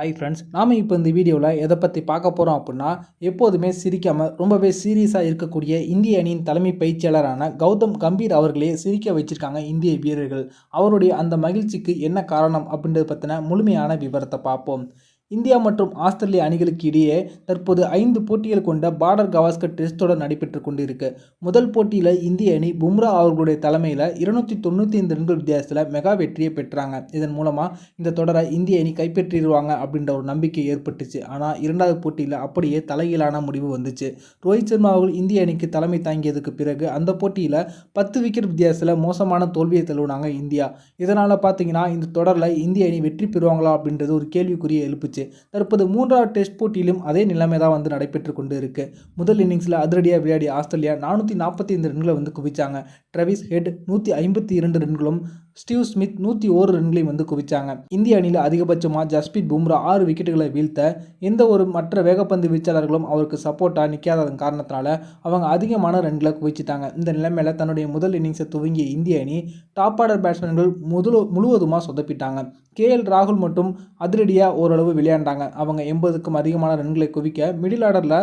Hi friends நாம் இப்போ இந்த வீடியோவில் எதை பற்றி பார்க்க போகிறோம் அப்படின்னா எப்போதுமே சிரிக்காமல் ரொம்பவே சீரியஸாக இருக்கக்கூடிய இந்திய அணியின் தலைமை பயிற்சியாளரான கௌதம் கம்பீர் அவர்களே சிரிக்க வச்சிருக்காங்க இந்திய வீரர்கள். அவருடைய அந்த மகிழ்ச்சிக்கு என்ன காரணம் அப்படின்றத பற்றின முழுமையான விவரத்தை பார்ப்போம். இந்தியா மற்றும் ஆஸ்திரேலிய அணிகளுக்கு இடையே தற்போது ஐந்து போட்டிகள் கொண்ட பார்டர் கவாஸ்கர் டெஸ்ட் தொடர் நடைபெற்று கொண்டு இருக்கு முதல் போட்டியில் இந்திய அணி பும்ரா அவர்களுடைய தலைமையில் இருநூற்றி தொண்ணூற்றி ஐந்து ரன்கள் வித்தியாசத்தில் மெகா வெற்றியை பெற்றாங்க. இதன் மூலமாக இந்த தொடரை இந்திய அணி கைப்பற்றிடுவாங்க அப்படின்ற ஒரு நம்பிக்கை ஏற்பட்டுச்சு. ஆனால் இரண்டாவது போட்டியில் அப்படியே தலைகீழான முடிவு வந்துச்சு. ரோஹித் சர்மா அவர்கள் இந்திய அணிக்கு தலைமை தாங்கியதுக்கு பிறகு அந்த போட்டியில் பத்து விக்கெட் வித்தியாசத்தில் மோசமான தோல்வியை தழுவினாங்க இந்தியா. இதனால் பார்த்தீங்கன்னா இந்த தொடரில் இந்திய அணி வெற்றி பெறுவாங்களா அப்படின்றது ஒரு கேள்விக்குரிய எழுப்புச்சு. தற்போது மூன்றாவது டெஸ்ட் போட்டியிலும் அதே நிலைமை தான் வந்து நடைபெற்று கொண்டு இருக்கு முதல் இன்னிங்ஸில் அதிரடியாக விளையாடிய ஆஸ்திரேலியா நானூற்றி நாற்பத்தி ஐந்து ரன்களை வந்து குவிச்சாங்க. ட்ரெவிஸ் ஹெட் நூற்றி ஐம்பத்தி இரண்டு ரன்களும் ஸ்டீவ் ஸ்மித் நூற்றி ஓரு ரன்களையும் வந்து குவிச்சாங்க. இந்திய அணியில் அதிகபட்சமாக ஜஸ்பீத் பும்ரா ஆறு விக்கெட்டுகளை வீழ்த்த எந்த ஒரு மற்ற வேகப்பந்து வீச்சாளர்களும் அவருக்கு சப்போர்ட்டாக நிற்காததன் காரணத்தினால அவங்க அதிகமான ரன்களை குவிச்சிட்டாங்க. இந்த நிலைமையில் தன்னுடைய முதல் இன்னிங்ஸை துவங்கிய இந்திய அணி டாப் ஆர்டர் பேட்ஸ்மேன்கள் முதல் முழுவதுமாக சொதப்பிட்டாங்க. கேஎல் ராகுல் மட்டும் அதிரடியாக ஓரளவு விளையாண்டாங்க. அவங்க எண்பதுக்கும் அதிகமான ரன்களை குவிக்க மிடில் ஆர்டரில்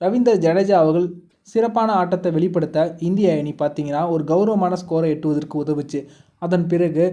ரவீந்தர் ஜடேஜா அவர்கள் சிறப்பான ஆட்டத்தை வெளிப்படுத்த இந்திய அணி பார்த்தீங்கன்னா ஒரு கௌரவமான ஸ்கோரை எட்டுவதற்கு உதவுச்சு. அதன் பிறகு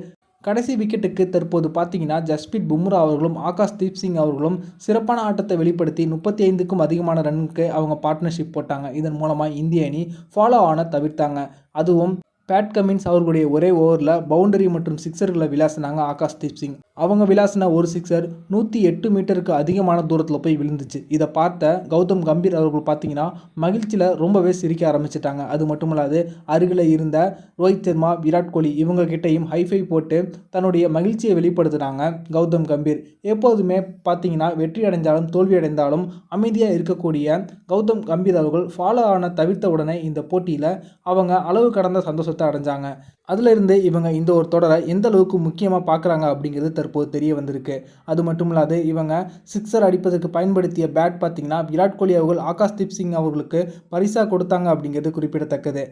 கடைசி விக்கெட்டுக்கு தற்போது பார்த்தீங்கன்னா ஜஸ்பீத் பும்ரா அவர்களும் ஆகாஷ் தீப் சிங் அவர்களும் சிறப்பான ஆட்டத்தை வெளிப்படுத்தி முப்பத்தி ஐந்துக்கும் அதிகமான ரன்னுக்கு அவங்க பார்ட்னர்ஷிப் போட்டாங்க. இதன் மூலமாக இந்திய அணி ஃபாலோ ஆன தவிர்த்தாங்க. அதுவும் பேட் கமின்ஸ் அவர்களுடைய ஒரே ஓவரில் பவுண்டரி மற்றும் சிக்ஸர்களை விளாசினாங்க ஆகாஷ் தீப் சிங். அவங்க விளாசின ஒரு சிக்ஸர் நூற்றி எட்டு மீட்டருக்கு அதிகமான தூரத்தில் போய் விழுந்துச்சு. இதை பார்த்த கௌதம் கம்பீர் அவர்கள் பார்த்தீங்கன்னா மகிழ்ச்சியில் ரொம்பவே சிரிக்க ஆரம்பிச்சிட்டாங்க. அது மட்டும் இல்லாது அருகில் இருந்த ரோஹித் சர்மா விராட் கோலி இவங்க கிட்டையும் ஹைஃபை போட்டு தன்னுடைய மகிழ்ச்சியை வெளிப்படுத்தினாங்க கௌதம் கம்பீர். எப்போதுமே பார்த்தீங்கன்னா வெற்றி அடைந்தாலும் தோல்வி அடைந்தாலும் அமைதியாக இருக்கக்கூடிய கௌதம் கம்பீர் அவர்கள் ஃபாலோ ஆன தவிர்த்த உடனே இந்த போட்டியில் அவங்க அளவு கடந்த சந்தோஷத்தை அடைஞ்சாங்க. அதிலிருந்து இவங்க இந்த ஒரு தொடரை எந்த அளவுக்கு முக்கியமாக பார்க்குறாங்க அப்படிங்கிறது தற்போது தெரிய வந்திருக்கு. அது மட்டும் இல்லாது இவங்க சிக்ஸர் அடிப்பதற்கு பயன்படுத்திய பேட் பார்த்திங்கன்னா விராட் கோலி அவர்கள் ஆகாஷ் தீப் சிங் அவர்களுக்கு பரிசாக கொடுத்தாங்க அப்படிங்கிறது குறிப்பிடத்தக்கது.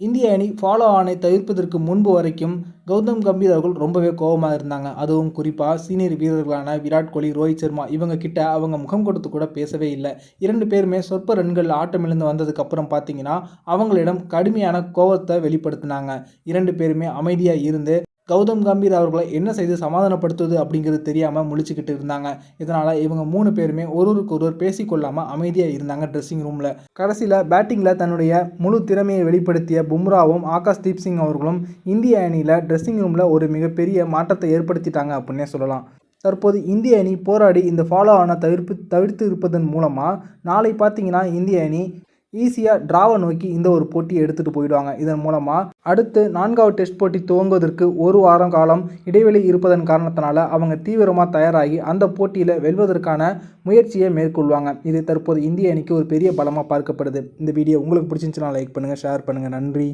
இந்திய அணி ஃபாலோ ஆனை தவிர்ப்பதற்கு முன்பு வரைக்கும் கௌதம் கம்பீர் அவர்கள் ரொம்பவே கோபமாக இருந்தாங்க. அதுவும் குறிப்பாக சீனியர் வீரர்களான விராட் கோலி ரோஹித் சர்மா இவங்க கிட்ட அவங்க முகம் கொடுத்து கூட பேசவே இல்லை. இரண்டு பேருமே சொற்ப ரன்கள் ஆட்டமிழந்து வந்ததுக்கப்புறம் பார்த்தீங்கன்னா அவங்களிடம் கடுமையான கோபத்தை வெளிப்படுத்தினாங்க. இரண்டு பேருமே அமைதியாக இருந்து கௌதம் கம்பீர் அவர்களை என்ன செய்து சமாதானப்படுத்துவது அப்படிங்கிறது தெரியாமல் முழிச்சுக்கிட்டு இருந்தாங்க. இதனால் இவங்க மூணு பேருமே ஒருவருக்கு ஒருவர் பேசிக்கொள்ளாமல் அமைதியாக இருந்தாங்க ட்ரெஸ்ஸிங் ரூமில் கடைசியில் பேட்டிங்கில் தன்னுடைய முழு திறமையை வெளிப்படுத்திய பும்ராவும் ஆகாஷ் தீப் சிங் அவர்களும் இந்திய அணியில் ட்ரெஸ்ஸிங் ரூமில் ஒரு மிகப்பெரிய மாற்றத்தை ஏற்படுத்திட்டாங்க அப்படின்னே சொல்லலாம். தற்போது இந்திய அணி போராடி இந்த ஃபாலோ ஆன தவிர்ப்பு தவிர்த்து இருப்பதன் மூலமாக நாளை பார்த்தீங்கன்னா இந்திய அணி ஈஸியாக டிராவை நோக்கி இந்த ஒரு போட்டியை எடுத்துகிட்டு போயிடுவாங்க. இதன் மூலமாக அடுத்து நான்காவது டெஸ்ட் போட்டி துவங்குவதற்கு ஒரு வாரம் காலம் இடைவெளி இருப்பதன் காரணத்தினால அவங்க தீவிரமாக தயாராகி அந்த போட்டியில் வெல்வதற்கான முயற்சியை மேற்கொள்வாங்க. இது தற்போது இந்திய அணிக்கு ஒரு பெரிய பலமாக பார்க்கப்படுது. இந்த வீடியோ உங்களுக்கு பிடிச்சிருந்துச்சுன்னா லைக் பண்ணுங்கள் ஷேர் பண்ணுங்கள் நன்றி.